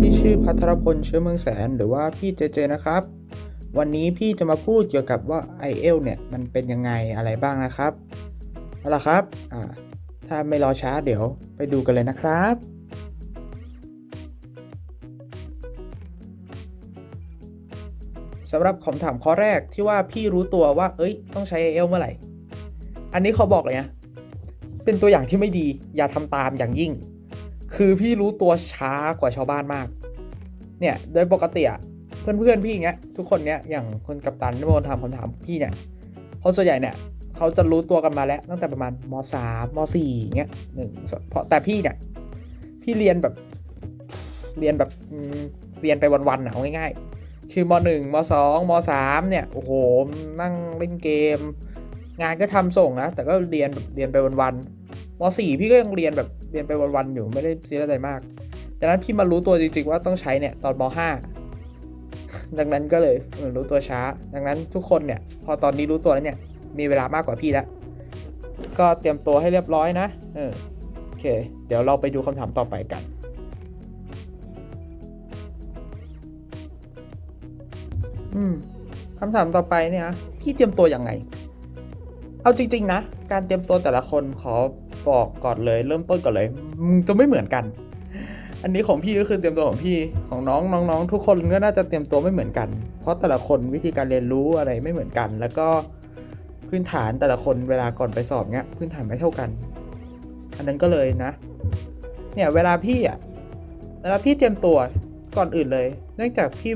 พี่ชื่อพัทรพลเชื้อเมืองแสน หรือว่าพี่เจเจนะครับ วันนี้พี่จะมาพูดเกี่ยวกับว่า i อเอลเนี่ยมันเป็นยังไงอะไรบ้างนะครับเอาล่ะครับอ่าถ้าไม่รอช้าเดี๋ยวไปดูกันเลยนะครับสำหรับคำถามข้อแรกที่ว่าพี่รู้ตัวว่า เอ้ย ต้องใช้ i อเอลเมื่อไหร่ อันนี้เขาบอกเลยนะ เป็นตัวอย่างที่ไม่ดี อย่าทำตามอย่างยิ่ง คือพี่รู้ตัวช้ากว่าชาวบ้านมาก เนี่ย โดยปกติอะเพื่อนๆพี่อย่างเงี้ยทุกคนเนี้ยอย่างคนกัปตันที่มาถามคำถามพี่เนี่ยเขาส่วนใหญ่เนี่ยเขาจะรู้ตัวกันมาแล้วตั้งแต่ประมาณมสามมสี่เงี้ยหนึ่งเพราะแต่พี่เนี่ยพี่เรียนแบบเรียนแบบเรียนไปวันๆอะเอาง่ายๆ คือมหนึ่งมสองมสามเนี่ยโอ้โหนั่งเล่นเกม งานก็ทำส่งนะแต่ก็เรียนแบบเรียนไปวันๆมสี่พี่ก็ยังเรียนแบบ เรียนไปวันๆอยู่ไม่ได้ซีเรียสอะไรมากดังนั้นพี่มารู้ตัวจริงๆว่าต้องใช้เนี่ยตอนมห้าดังนั้นก็เลยเออรู้ตัวช้า ดังนั้นทุกคนเนี่ย พอตอนนี้รู้ตัวแล้วเนี่ย มีเวลามากกว่าพี่แล้ว ก็เตรียมตัวให้เรียบร้อยนะเออโอเค เดี๋ยวเราไปดูคำถามต่อไปกันอืมคำถามต่อไปเนี่ยพี่เตรียมตัวยังไง เอาจริง ๆ นะ การเตรียมตัวแต่ละคนขอ บอกก่อนเลย เริ่มต้นก่อนเลยมึงจะไม่เหมือนกัน อันนี้ของพี่ก็คือเตรียมตัวของพี่ของน้องน้องๆทุกคนก็น่าจะเตรียมตัวไม่เหมือนกัน เพราะแต่ละคนวิธีการเรียนรู้อะไรไม่เหมือนกัน แล้วก็พื้นฐานแต่ละคนเวลาก่อนไปสอบเนี้ยพื้นฐานไม่เท่ากัน อันนั้นก็เลยนะ เนี่ยเวลาพี่อะเวลาพี่เตรียมตัวก่อนอื่นเลย เนื่องจากพี่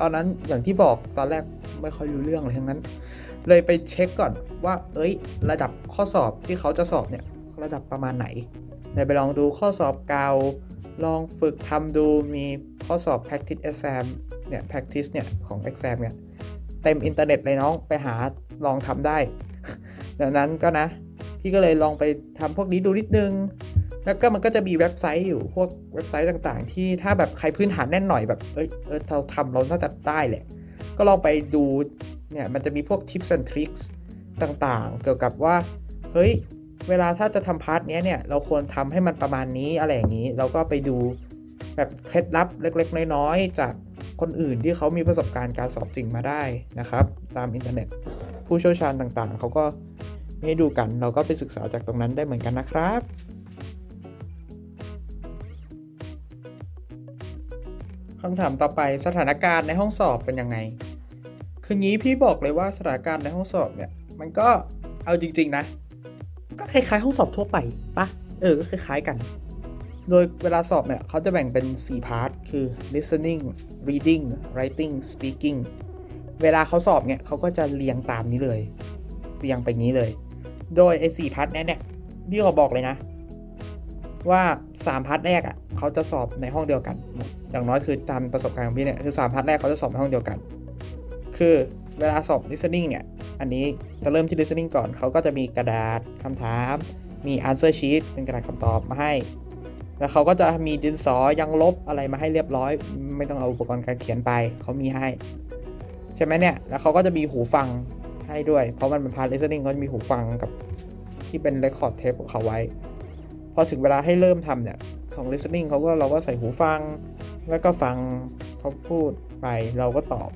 ตอนนั้นอย่างที่บอกตอนแรกไม่ค่อยรู้เรื่องอะไรทั้งนั้น เลยไปเช็คก่อนว่า เอ้ย ระดับข้อสอบที่เขาจะสอบเนี่ย ระดับประมาณไหนเลยไปลองดูข้อสอบเก่าลองฝึกทำดูมีข้อสอบ practice exam เนี่ย practice เนี่ย ของ exam เนี่ย เต็มอินเทอร์เน็ตเลยน้องไปหาลองทำได้ ดังนั้นก็นะ พี่ก็เลยลองไปทำพวกนี้ดูนิดนึง แล้วก็มันก็จะมีเว็บไซต์อยู่พวกเว็บไซต์ต่างๆ ที่ถ้าแบบใครพื้นฐานแน่นหน่อยแบบเอ้ยเออเราทำเราน่าจะได้แหละ ก็ลองไปดูเนี่ยมันจะมีพวก tips and tricks ต่างๆ เกี่ยวกับว่า เฮ้ย เวลาถ้าจะทำพาร์ทเนี้ยเนี่ยเราควรทำให้มันประมาณนี้อะไรอย่างนี้ เราก็ไปดูแบบเคล็ดลับเล็กๆ น้อยๆ จากคนอื่นที่เขามีประสบการณ์การสอบจริงมาได้นะครับ ตามอินเทอร์เน็ต ผู้เชี่ยวชาญต่างๆ เขาก็ให้ดูกันเราก็ไปศึกษาจากตรงนั้นได้เหมือนกันนะครับคำถามต่อไปสถานการณ์ในห้องสอบเป็นยังไง คืองี้พี่บอกเลยว่าสถานการณ์ในห้องสอบเนี่ย มันก็เอาจริง ๆ นะ ก็คล้ายๆห้องสอบทั่วไปปะเออ ก็คล้ายๆกัน โดยเวลาสอบเนี่ยเขาจะแบ่งเป็น 4 พาร์ท คือ listening reading writing speaking เวลาเขาสอบเนี่ยเขาก็จะเรียงตามนี้เลย เรียงไปงี้เลย โดยไอ้สี่พาร์ทเนี้ยเนี่ยพี่ขอบอกเลยนะ ว่า3พาร์ทแรกอะเขาจะสอบในห้องเดียวกัน อย่างน้อยคือตามประสบการณ์ของพี่เนี่ยคือ3พาร์ทแรกเขาจะสอบในห้องเดียวกัน คือเวลาสอบ listening เนี่ย อันนี้จะเริ่มที่ listening ก่อนเขาก็จะมีกระดาษคำถาม มี answer sheet เป็นกระดาษคำตอบมาให้ แล้วเขาก็จะมีดินสอยังลบอะไรมาให้เรียบร้อย ไม่ต้องเอาอุปกรณ์การเขียนไปเขามีให้ ใช่ไหมเนี่ย แล้วเขาก็จะมีหูฟังให้ด้วย เพราะมันเป็นพาร์ท listening เขาจะมีหูฟังกับที่เป็น record tape ของเขาไว้ พอถึงเวลาให้เริ่มทำเนี่ยของ listening เขาก็เราก็ใส่หูฟัง แล้วก็ฟังเขาพูดไปเราก็ตอบ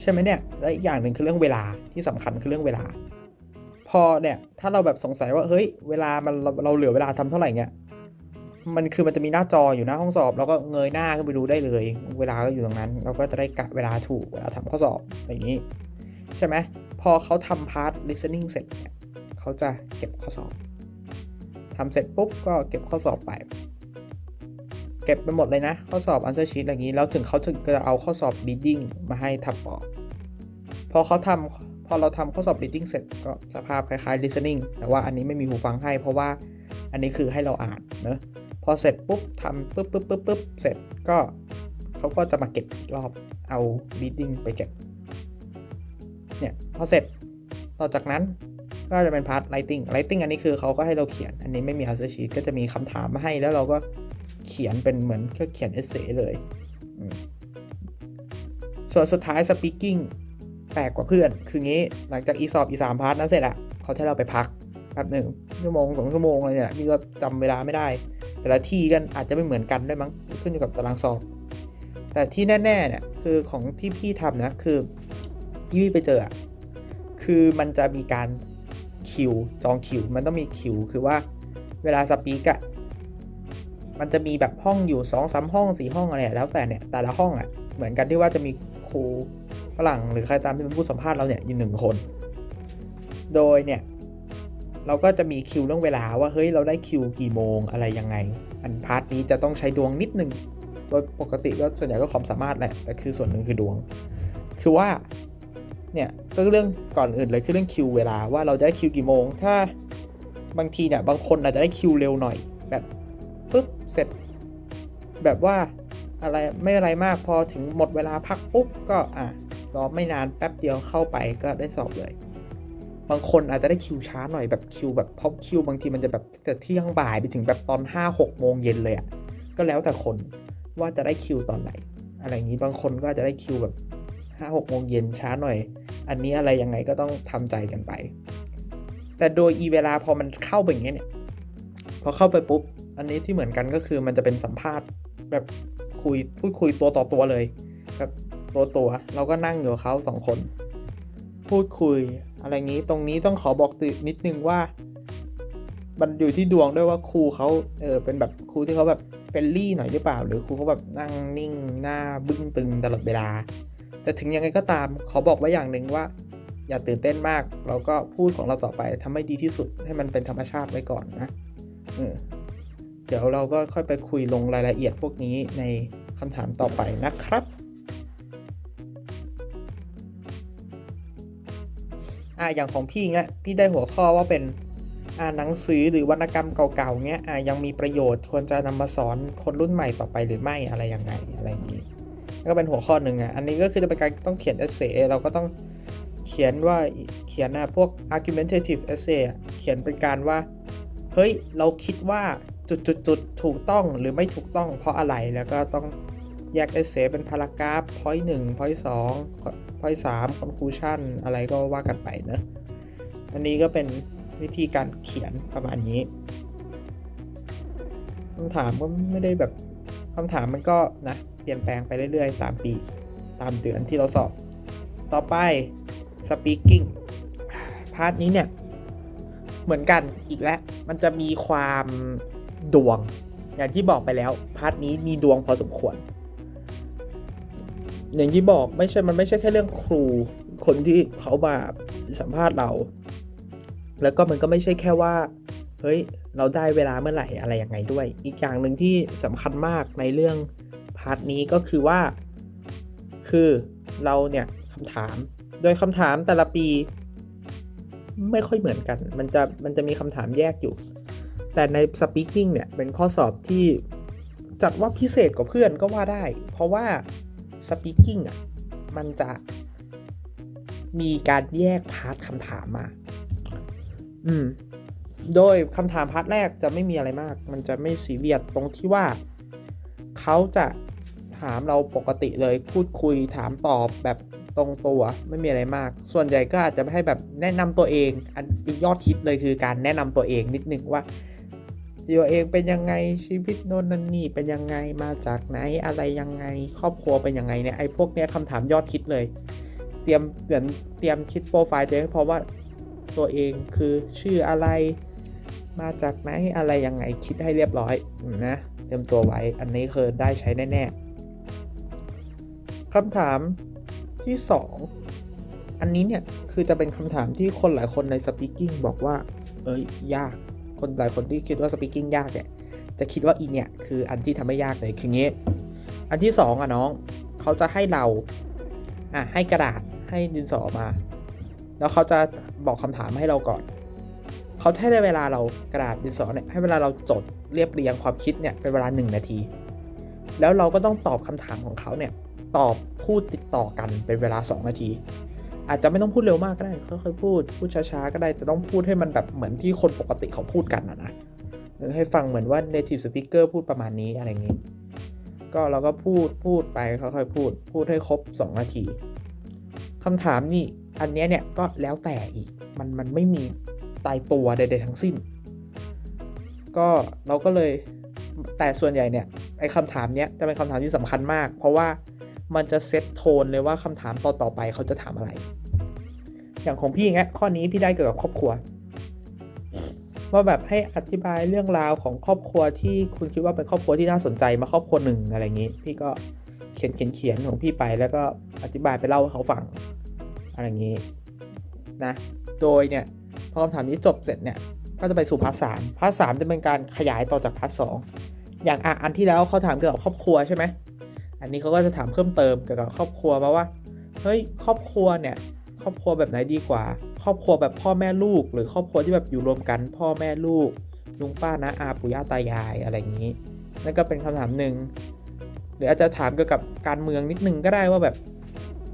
ใช่ไหมเนี่ยและอีกอย่างหนึ่งคือเรื่องเวลาที่สำคัญคือเรื่องเวลา พอเนี่ย ถ้าเราแบบสงสัยว่าเฮ้ย เวลามันเราเราเหลือเวลาทำเท่าไหร่เงี้ยมันคือมันจะมีหน้าจออยู่หน้าห้องสอบ เราก็เงยหน้าขึ้นไปดูได้เลย เวลาก็อยู่ตรงนั้น เราก็จะได้กะเวลาถูกเวลาทำข้อสอบอะไรอย่างนี้ ใช่ไหมพอเขาทำพาร์ท listening เสร็จเนี่ยเขาจะเก็บข้อสอบทำเสร็จปุ๊บก็เก็บข้อสอบไป เก็บไปหมดเลยนะ ข้อสอบ answer sheet อะไรอย่างนี้ แล้วถึงเขาถึงจะเอาข้อสอบ reading มาให้ทับออก พอเขาทำพอเราทำข้อสอบ reading เสร็จก็สภาพคล้ายๆ listening แต่ว่าอันนี้ไม่มีหูฟังให้เพราะว่าอันนี้คือให้เราอ่านเนอะพอเสร็จปุ๊บทำปุ๊บปุ๊บปุ๊บปุ๊บเสร็จก็เขาก็จะมาเก็บอีกรอบเอา reading ไปเก็บเนี่ยพอเสร็จต่อจากนั้น ก็จะเป็นพาร์ท writing writing อันนี้คือเขาก็ให้เราเขียน อันนี้ไม่มี answer sheet ก็จะมีคำถามมาให้แล้วเราก็เขียนเป็นเหมือนก็เขียนเอเซเลยส่วนสุดท้าย speaking แปลกกว่าเพื่อน คืองี้หลังจากอีสอบอีสามพาร์ทนั้นเสร็จอะเขาให้เราไปพักแป๊บหนึ่งชั่วโมงสองชั่วโมงอะไรเนี่ยพี่ก็จำเวลาไม่ได้ แต่ละที่กันอาจจะไม่เหมือนกันด้วยมั้งขึ้นอยู่กับตารางสอบ แต่ที่แน่ๆเนี่ยคือของที่พี่ทำนะคือที่พี่ไปเจออะคือมันจะมีการ คิว จองคิว มันต้องมีคิว คือว่าเวลาสปีกอะมันจะมีแบบห้องอยู่สองสามห้องสี่ห้องอะไรแล้วแต่เนี่ย แต่ละห้องอะเหมือนกันที่ว่าจะมีครูฝรั่งหรือใครตามที่เป็นผู้สัมภาษณ์เราเนี่ยอยู่หนึ่งคน โดยเนี่ยเราก็จะมีคิวเรื่องเวลาว่าเฮ้ยเราได้คิวกี่โมงอะไรยังไง อันพาร์ทนี้จะต้องใช้ดวงนิดนึงโดยปกติก็ส่วนใหญ่ก็ความสามารถแหละแต่คือส่วนหนึ่งคือดวง คือว่า เนี่ยก็เรื่องก่อนอื่นเลยคือเรื่องคิวเวลาว่าเราจะได้คิวกี่โมง ถ้าบางทีเนี่ยบางคนอาจจะได้คิวเร็วหน่อย แบบปุ๊บเสร็จ แบบว่าอะไรไม่อะไรมากพอถึงหมดเวลาพักปุ๊บก็อะรอไม่นานแป๊บเดียวเข้าไปก็ได้สอบเลย บางคนอาจจะได้คิวช้าหน่อยแบบคิวแบบพราะคิวบางทีมันจะแบบแต่เที่ยงบ่ายไปถึงแบบตอนห้าหกโมงเย็นเลยอะ่ะก็แล้วแต่คนว่าจะได้คิวตอนไหน อะไรอย่างนี้บางคนก็จะได้คิวแบบ ห้าหกโมงเย็นช้าหน่อย อันนี้อะไรยังไงก็ต้องทำใจกันไป แต่โดยอีเวลาพอมันเข้าไปอย่างเงี้ยเนี่ยพอเข้าไปปุ๊บ อันนี้ที่เหมือนกันก็คือมันจะเป็นสัมภาษณ์แบบคุยพูดคุยตัวต่อตัวเลยแบบตัวตัวเราก็นั่งอยู่เขาสองคน พูดคุยอะไรงี้ตรงนี้ต้องขอบอกตินิดนึงว่า มันอยู่ที่ดวงด้วยว่าครูเขาเออเป็นแบบครูที่เขาแบบเฟรนลี่หน่อยหรือเปล่า หรือครูเขาแบบนั่งนิ่งหน้าบึ้งตึงตลอดเวลา แต่ถึงยังไงก็ตามขอบอกไว้อย่างหนึ่งว่า อย่าตื่นเต้นมาก เราก็พูดของเราต่อไปทำให้ดีที่สุดให้มันเป็นธรรมชาติไว้ก่อนนะเดี๋ยวเราก็ค่อยไปคุยลงรายละเอียดพวกนี้ในคำถามต่อไปนะครับอ่าอย่างของพี่เงี้ยพี่ได้หัวข้อว่าเป็นอ่าหนังสือหรือวรรณกรรมเก่าๆเงี้ยอ่ายังมีประโยชน์ควรจะนำมาสอนคนรุ่นใหม่ต่อไปหรือไม่อะไรยังไงอะไรอย่างนี้ ก็เป็นหัวข้อหนึ่งอะอันนี้ก็คือจะเป็นการต้องเขียนเอเซเราก็ต้องเขียนว่าเขียนนะพวก argumentative essay เขียนเป็นการว่า เฮ้ย เราคิดว่าจุดๆๆถูกต้องหรือไม่ถูกต้องเพราะอะไรแล้วก็ต้องแยกเอเซเป็นพารากราฟ point หนึ่ง point สอง point สาม conclusion อะไรก็ว่ากันไปนะ อันนี้ก็เป็นวิธีการเขียนประมาณนี้คำถามก็ไม่ได้แบบ คำถามมันก็นะเปลี่ยนแปลงไปเรื่อยๆ ตามปี ตามเดือนที่เราสอบ ต่อไป speaking พาร์ทนี้เนี่ย เหมือนกันอีกแล้ว มันจะมีความดวง อย่างที่บอกไปแล้ว พาร์ทนี้มีดวงพอสมควร อย่างที่บอกไม่ใช่ มันไม่ใช่แค่เรื่องครู คนที่เขามาสัมภาษณ์เรา แล้วก็มันก็ไม่ใช่แค่ว่า เฮ้ย เราได้เวลาเมื่อไหร่อะไรยังไงด้วย อีกอย่างหนึ่งที่สำคัญมากในเรื่องพาร์ทนี้ก็คือว่า คือเราเนี่ยคำถาม โดยคำถามแต่ละปี ไม่ค่อยเหมือนกัน มันจะมันจะมีคำถามแยกอยู่ แต่ใน speaking เนี่ยเป็นข้อสอบที่จัดว่าพิเศษกว่าเพื่อนก็ว่าได้ เพราะว่า speaking อะมันจะมีการแยกพาร์ทคำถามมา อืม โดยคำถามพาร์ทแรกจะไม่มีอะไรมาก มันจะไม่ซีเรียสตรงที่ว่า เขาจะถามเราปกติเลยพูดคุยถามตอบแบบตรงตัวไม่มีอะไรมาก ส่วนใหญ่ก็อาจจะไม่ให้แบบแนะนำตัวเอง อันยอดฮิตเลยคือการแนะนำตัวเองนิดนึงว่าตัวเองเป็นยังไงชีวิตโน่นนั่นนี่เป็นยังไงมาจากไหนอะไรยังไง ครอบครัวเป็นยังไงเนี่ยไอ้พวกเนี้ยคำถามยอดฮิตเลย เตรียมเหมือนเตรียมคิดโปรไฟล์ตัวเองเพราะว่าตัวเองคือชื่ออะไร มาจากไหนอะไรยังไงคิดให้เรียบร้อยนะเตรียมตัวไว้อันนี้คือได้ใช้แน่ๆคำถามที่ 2 อันนี้เนี่ยคือจะเป็นคำถามที่คนหลายคนใน speaking บอกว่า เอ้ยยาก คนหลายคนที่คิดว่า speaking ยากเนี่ยจะคิดว่าอีเนี่ยคืออันที่ทำให้ยากเลยคืองี้อันที่สองอะน้องเขาจะให้เราอะให้กระดาษให้ดินสอมา แล้วเขาจะบอกคำถามให้เราก่อน เขาให้เวลาเรากระดาษดินสอเนี่ยให้เวลาเราจดเรียบเรียงความคิดเนี่ยเป็นเวลาหนึ่งนาที แล้วเราก็ต้องตอบคำถามของเขาเนี่ยตอบพูดติดต่อกันเป็นเวลา 2 นาที อาจจะไม่ต้องพูดเร็วมากก็ได้ค่อยๆพูดพูดช้าๆก็ได้แต่ต้องพูดให้มันแบบเหมือนที่คนปกติเขาพูดกันนะนะให้ฟังเหมือนว่า native speaker พูดประมาณนี้อะไรอย่างนี้ ก็เราก็พูดพูดไปค่อยๆพูด พูดให้ครบ 2 นาทีคำถามนี่อันนี้เนี่ยก็แล้วแต่อีกมันมันไม่มี ตายตัวใดๆทั้งสิ้น ก็เราก็เลยแต่ส่วนใหญ่เนี่ยไอ้คำถามเนี้ยจะเป็นคำถามที่สำคัญมาก เพราะว่ามันจะเซตโทนเลยว่าคำถามต่อต่อๆไปเขาจะถามอะไร อย่างของพี่เงี้ยข้อนี้พี่ได้เกี่ยวกับครอบครัวว่าแบบให้อธิบายเรื่องราวของครอบครัวที่คุณคิดว่าเป็นครอบครัวที่น่าสนใจมาครอบครัวหนึ่งอะไรอย่างนี้ พี่ก็เขียนเขียนเขียนของพี่ไปแล้วก็อธิบายไปเล่าให้เขาฟังอะไรอย่างนี้นะ โดยเนี่ย อคำถามนี้จบเสร็จเนี่ยก็จะไปสู่พาร์ทสามพาร์ทสามจะเป็นการขยายต่อจากพาร์ทสองอย่างอะอันที่แล้วเขาถามเกี่ยวกับครอบครัวใช่ไหมอันนี้เขาก็จะถามเพิ่มเติมเกี่ยวกับครอบครัวมาว่าเฮ้ยครอบครัวเนี่ยครอบครัวแบบไหนดีกว่า ครอบครัวแบบพ่อแม่ลูก หรือครอบครัวที่แบบอยู่รวมกัน พ่อแม่ลูกลุงป้านะอาปู่ย่าตายายอะไรอย่างนี้นั่นก็เป็นคำถามหนึ่งหรืออาจจะถามเกี่ยวกับการเมืองนิดนึงก็ได้ว่าแบบ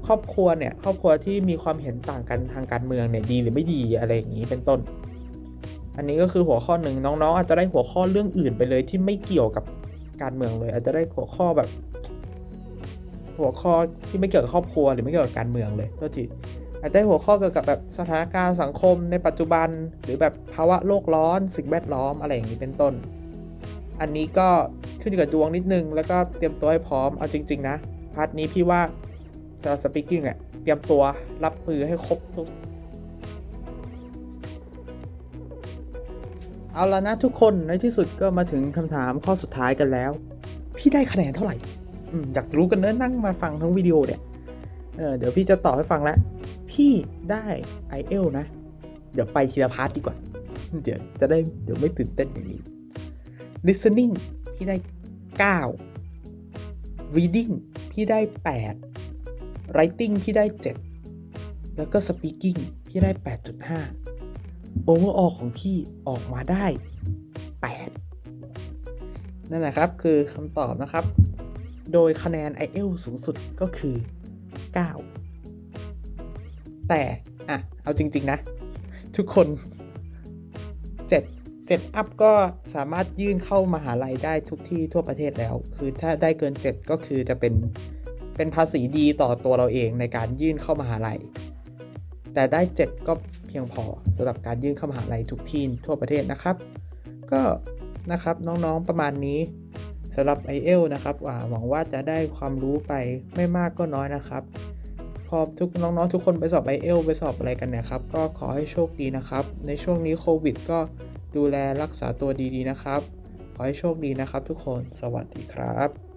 ครอบครัวเนี่ยครอบครัวที่มีความเห็นต่างกันทางการเมืองเนี่ยดีหรือไม่ดีอะไรอย่างนี้เป็นต้น อันนี้ก็คือหัวข้อหนึ่งน้องๆ อาจจะได้หัวข้อเรื่องอื่นไปเลยที่ไม่เกี่ยวกับการเมืองเลย อาจจะได้หัวข้อแบบ หัวข้อที่ไม่เกี่ยวกับครอบครัวหรือไม่เกี่ยวกับการเมืองเลยก็ทีอาจจะได้หัวข้อเกี่ยวกับแบบสถานการณ์สังคมในปัจจุบัน หรือแบบภาวะโลกร้อน สิ่งแวดล้อมอะไรอย่างนี้เป็นต้น อันนี้ก็ขึ้นอยู่กับดวงนิดนึง แล้วก็เตรียมตัวให้พร้อมเอาจริง ๆ นะพาร์ทนี้พี่ว่า สำหรับสปีกิ้งอะ เตรียมตัวรับมือให้ครบทุก เอาละนะทุกคนในที่สุดก็มาถึงคำถามข้อสุดท้ายกันแล้ว พี่ได้คะแนนเท่าไหร่ออยากรู้กันเนอะนั่งมาฟังทั้งวิดีโอเนี่ยเออเดี๋ยวพี่จะตอบให้ฟังแล้ว พี่ได้ i อเอลนะ เดี๋ยวไปทีละพาร์ทดีกว่า เดี๋ยวจะได้เดี๋ยวไม่ตื่นเต้นอย่างนี้ listening พี่ได้ 9 reading พี่ได้ 8 writing พี่ได้ 7 แล้วก็ speaking พี่ได้ 8.5 overall ของพี่ออกมาได้ 8 นั่นแหละครับคือคำตอบนะครับ โดยคะแนน i อเอลสูงสุดก็คือ 9 แต่ อะ เอาจริง ๆ นะ ทุกคน 7 7อัพก็สามารถยื่นเข้ามหาลัยได้ทุกที่ทั่วประเทศแล้ว คือถ้าได้เกิน 7 ก็คือจะเป็น เป็นภาษีดีต่อตัวเราเองในการยื่นเข้ามหาลัย แต่ได้ 7 ก็เพียงพอสำหรับการยื่นเข้ามหาลัยทุกที่ทั่วประเทศนะครับ ก็นะครับน้องๆประมาณนี้สำหรับ i อเอลนะครับหวังว่าจะได้ความรู้ไปไม่มากก็น้อยนะครับ พอทุกน้องๆทุกคนไปสอบ i อเอลไปสอบอะไรกันเนี่ยครับ ก็ขอให้โชคดีนะครับ ในช่วงนี้โควิด ก็ดูแลรักษาตัวดีๆนะครับ ขอให้โชคดีนะครับทุกคน สวัสดีครับ